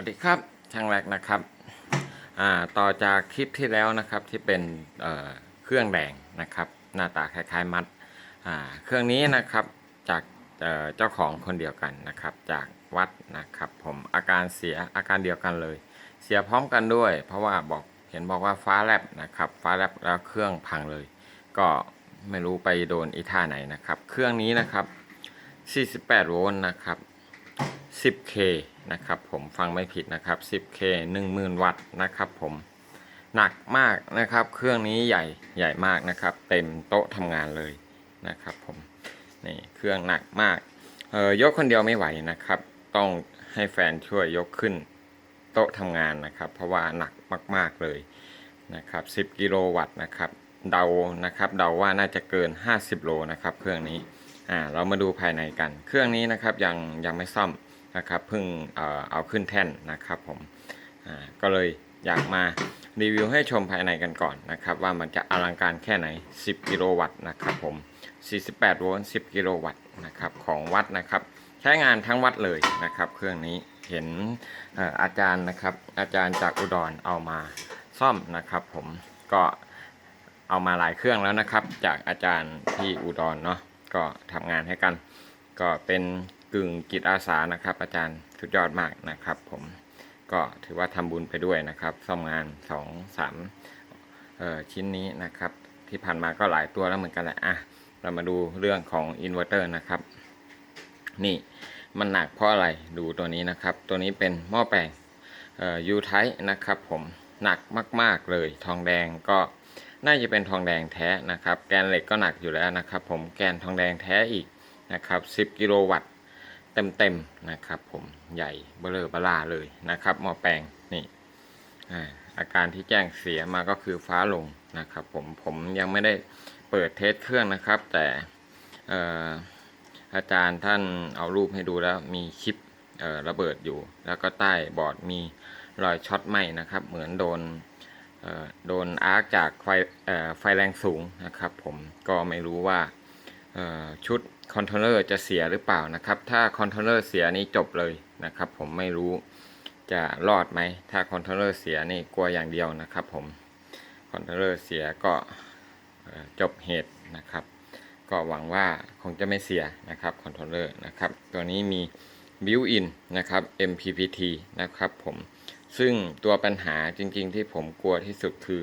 วัสดีครับช่างแรกนะครับต่อจากคลิปที่แล้วนะครับที่เป็นเเครื่องแดงนะครับหน้าตาคล้ายๆมัดเครื่องนี้นะครับจากเเจ้าของคนเดียวกันนะครับจากวัดนะครับผมอาการเสียอาการเดียวกันเลย เสียพร้อมกันด้วย เพราะว่าบอกเห็นบอกว่าฟ้าแลบนะครับฟ้าแลบแล้วเครื่องพังเลย ก็ไม่รู้ไปโดนอีท่าไหนนะครับ เครื่องนี้นะครับ 48 โวลต์นะครับ 10K นะครับผมฟังไม่ผิดนะครับ 10K 10,000 วัตต์นะครับผมหนักมากนะครับ เครื่องนี้ใหญ่ใหญ่มากนะครับ เต็มโต๊ะทำงานเลยนะครับผมนี่เครื่องหนักมากเออยกคนเดียวไม่ไหวนะครับ ต้องให้แฟนช่วยยกขึ้นโต๊ะทำงานนะครับ เพราะว่าหนักมากๆเลยนะครับ 10 กิโลวัตต์นะครับเดานะครับเดาว่าน่าจะเกิน 50 โลนะครับ เครื่องนี้อ่าเรามาดูภายในกัน เครื่องนี้นะครับยังยังไม่ซ่อม นะครับเพิ่งเอเอาขึ้นแท่นนะครับผมก็เลยอยากมารีวิวให้ชมภายในกันก่อนนะครับ ว่ามันจะอลังการแค่ไหน 10 กิโลวัตต์นะครับผม 48 โวลต์ 10 กิโลวัตต์นะครับของวัดนะครับ ใช้งานทั้งวัดเลยนะครับ เครื่องนี้เห็นออาจารย์นะครับ อาจารย์จากอุดรเอามาซ่อมนะครับ ผมก็เอามาหลายเครื่องแล้วนะครับ จากอาจารย์ที่อุดรเนาะก็ทำงานให้กัน ก็เป็น กึ่งจิตอาสานะครับ อาจารย์สุดยอดมากนะครับ ผมก็ถือว่าทำบุญไปด้วยนะครับซ่อมงาน2องสามชิ้นนี้นะครับ ที่ผ่านมาก็หลายตัวแล้วเหมือนกันแหละอะเรามาดูเรื่องของอินเวอร์เตอร์นะครับ นี่มันหนักเพราะอะไรดูตัวนี้นะครับ ตัวนี้เป็นหม้อแปลงยูไทนะครับผมหนักมาก ๆ เลยทองแดงก็น่าจะเป็นทองแดงแท้นะครับ แกนเหล็กก็หนักอยู่แล้วนะครับ ผมแกนทองแดงแท้อีกนะครับ 10 กิโลวัตต์ เต็มๆนะครับผมใหญ่เบลอบลาเลยนะครับหม้อแปลงนี่อาการที่แจ้งเสียมาก็คือฟ้าลงนะครับผมผมยังไม่ได้เปิดเทสเครื่องนะครับ แต่อออาจารย์ท่านเอารูปให้ดูแล้วมีคลิประเบิดอยู่ แล้วก็ใต้บอร์ดมีรอยช็อตไหมนะครับ เหมือนโดนโดนอาร์คจากไฟไฟแรงสูงนะครับ ผมก็ไม่รู้ว่าชุด คอนโทรลเลอร์จะเสียหรือเปล่านะครับ ถ้าคอนโทรลเลอร์เสียนี่จบเลยนะครับ ผมไม่รู้จะรอดไหม ถ้าคอนโทรลเลอร์เสียนี่กลัวอย่างเดียวนะครับ ผมคอนโทรลเลอร์เสียก็จบเหตุนะครับ ก็หวังว่าคงจะไม่เสียนะครับคอนโทรลเลอร์นะครับตัวนี้มี built-in นะครับ MPPT นะครับผมซึ่งตัวปัญหาจริงๆที่ผมกลัวที่สุดคือ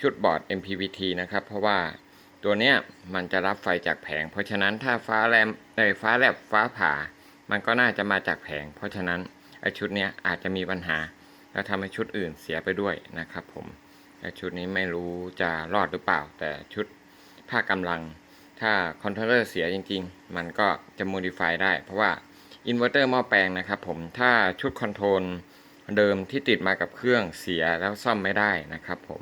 ชุดบอร์ด MPPT นะครับ เพราะว่า ตัวเนี้ยมันจะรับไฟจากแผง เพราะฉะนั้นถ้าฟ้าแลมเอยฟ้าแลบฟ้าผ่า มันก็น่าจะมาจากแผง เพราะฉะนั้นไอชุดเนี้ยอาจจะมีปัญหา แล้วทำให้ชุดอื่นเสียไปด้วยนะครับผมไอชุดนี้ไม่รู้จะรอดหรือเปล่า แต่ชุดภาคกำลัง ถ้าคอนโทรลเลอร์เสียจริง ๆ มันก็จะโมดิฟายได้ เพราะว่าอินเวอร์เตอร์หม้อแปลงนะครับผมถ้าชุดคอนโทรลเดิมที่ติดมากับเครื่องเสียแล้วซ่อมไม่ได้นะครับผม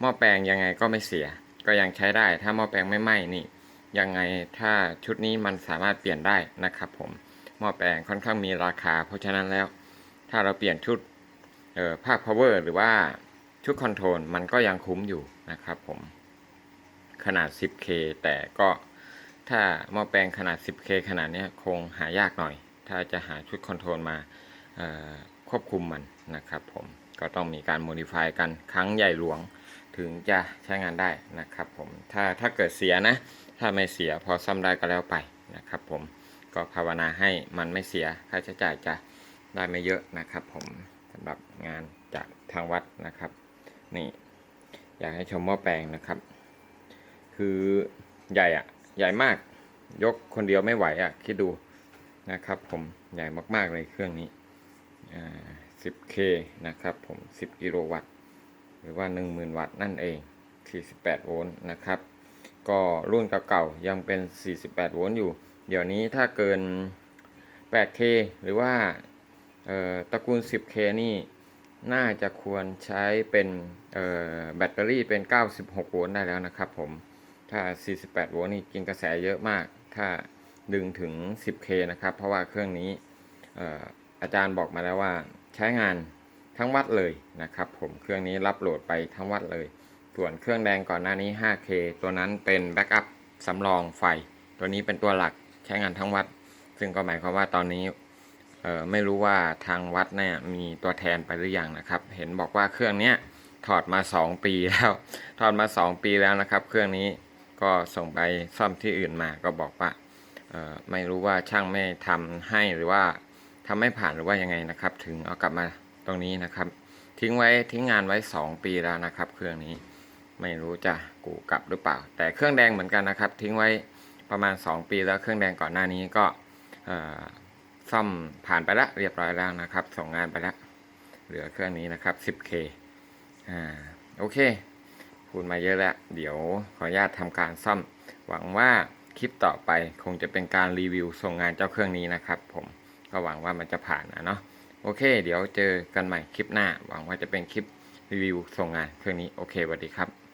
หม้อแปลงยังไงก็ไม่เสีย ก็ยังใช้ได้ ถ้าหม้อแปลงไม่ไหม้นี่ ยังไงถ้าชุดนี้มันสามารถเปลี่ยนได้นะครับผม หม้อแปลงค่อนข้างมีราคา เพราะฉะนั้นแล้ว ถ้าเราเปลี่ยนชุดเอ่อภาค power หรือว่าชุดคอนโทรลมันก็ยังคุ้มอยู่นะครับผม ขนาด 10K แต่ก็ถ้าหม้อแปลงขนาด 10K ขนาดนี้คงหายากหน่อย ถ้าจะหาชุดคอนโทรลมาควบคุมมันนะครับผม ก็ต้องมีการโมดิฟายกันครั้งใหญ่หลวง ถึงจะใช้งานได้นะครับผมถ้าถ้าเกิดเสียนะ ถ้าไม่เสียพอซ่อมได้ก็แล้วไปนะครับผมก็ภาวนาให้มันไม่เสียค่าใช้จ่ายจะได้ไม่เยอะนะครับ ผมสำหรับงานจากทางวัดนะครับ นี่ อยากให้ชมหม้อแปลงนะครับ คือใหญ่อะใหญ่มากยกคนเดียวไม่ไหวอะคิดดูนะครับผมใหญ่มากๆเลยเครื่องนี้อ่า 10K นะครับผม 10 กิโลวัตต์ หรือว่า 10,000 วัตต์นั่นเอง 48 โวลต์นะครับ ก็รุ่นเก่าๆยังเป็น 48 โวลต์อยู่ เดี๋ยวนี้ถ้าเกิน 8K หรือว่าตระกูล 10K นี่น่าจะควรใช้เป็นแบตเตอรี่เป็น 96 โวลต์ได้แล้วนะครับผม ถ้า 48 โวลต์นี่กินกระแสเยอะมาก ถ้าดึงถึง 10K นะครับ เพราะว่าเครื่องนี้อาจารย์บอกมาแล้วว่าใช้งาน ทั้งวัดเลยนะครับผมเครื่องนี้รับโหลดไปทั้งวัดเลย ส่วนเครื่องแดงก่อนหน้านี้ 5K ตัวนั้นเป็นแบ็กอัพสำรองไฟ ตัวนี้เป็นตัวหลักใช้งานทั้งวัด ซึ่งก็หมายความว่าตอนนี้เออไม่รู้ว่าทางวัดเนี่ยมีตัวแทนไปหรือยังนะครับ เห็นบอกว่าเครื่องเนี้ยถอดมา 2 ปีแล้วถอดมา 2 ปีแล้วนะครับ เครื่องนี้ก็ส่งไปซ่อมที่อื่นมาก็บอกว่าไม่รู้ว่าช่างไม่ทำให้หรือว่าทำไม่ผ่านหรือว่ายังไงนะครับ ถึงเอากลับมา ตรงนี้นะครับ ทิ้งไว้ทิ้งงานไว้ 2 ปีแล้วนะครับ เครื่องนี้ไม่รู้จะกูกลับหรือเปล่า แต่เครื่องแดงเหมือนกันนะครับ ทิ้งไว้ประมาณ 2 ปีแล้วเครื่องแดงก่อนหน้านี้ก็ซ่อมผ่านไปแล้วเรียบร้อยแล้วนะครับ ส่งงานไปแล้วเหลือเครื่องนี้นะครับ 10K อ่าโอเคพูดมาเยอะแล้ว เดี๋ยวขออนุญาตทำการซ่อม หวังว่าคลิปต่อไปคงจะเป็นการรีวิวส่งงานเจ้าเครื่องนี้นะครับ ผมก็หวังว่ามันจะผ่านนะเนาะ อเค เดี๋ยวเจอกันใหม่คลิปหน้า หวังว่าจะเป็นคลิปรีวิวส่งงานเครื่องนี้ โอเคสวัสดีครับ